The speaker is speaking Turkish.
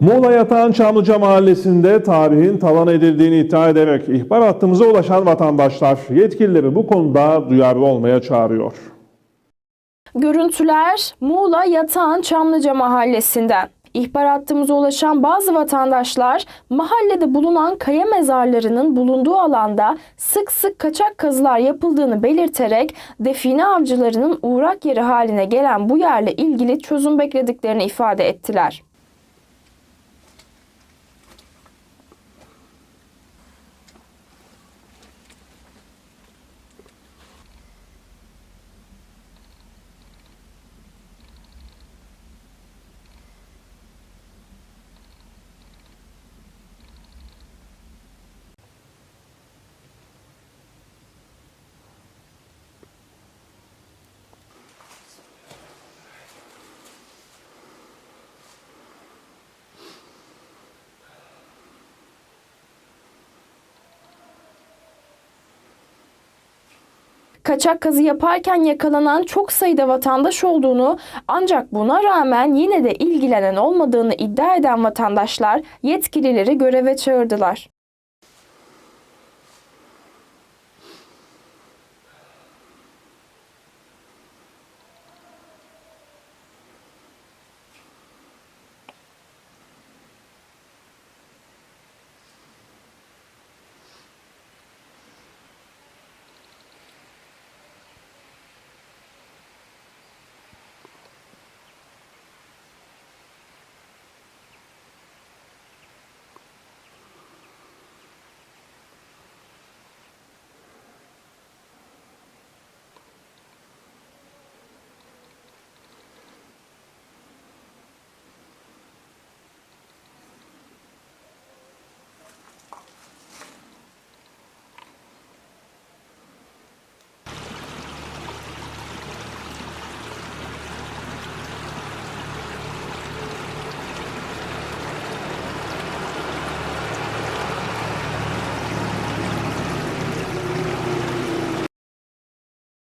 Muğla Yatağan Çamlıca Mahallesi'nde tarihin talan edildiğini iddia ederek ihbar hattımıza ulaşan vatandaşlar yetkilileri bu konuda duyarlı olmaya çağırıyor. Görüntüler Muğla Yatağan Çamlıca mahallesinden. İhbar hattımıza ulaşan bazı vatandaşlar mahallede bulunan kaya mezarlarının bulunduğu alanda sık sık kaçak kazılar yapıldığını belirterek define avcılarının uğrak yeri haline gelen bu yerle ilgili çözüm beklediklerini ifade ettiler. Kaçak kazı yaparken yakalanan çok sayıda vatandaş olduğunu ancak buna rağmen yine de ilgilenen olmadığını iddia eden vatandaşlar yetkilileri göreve çağırdılar.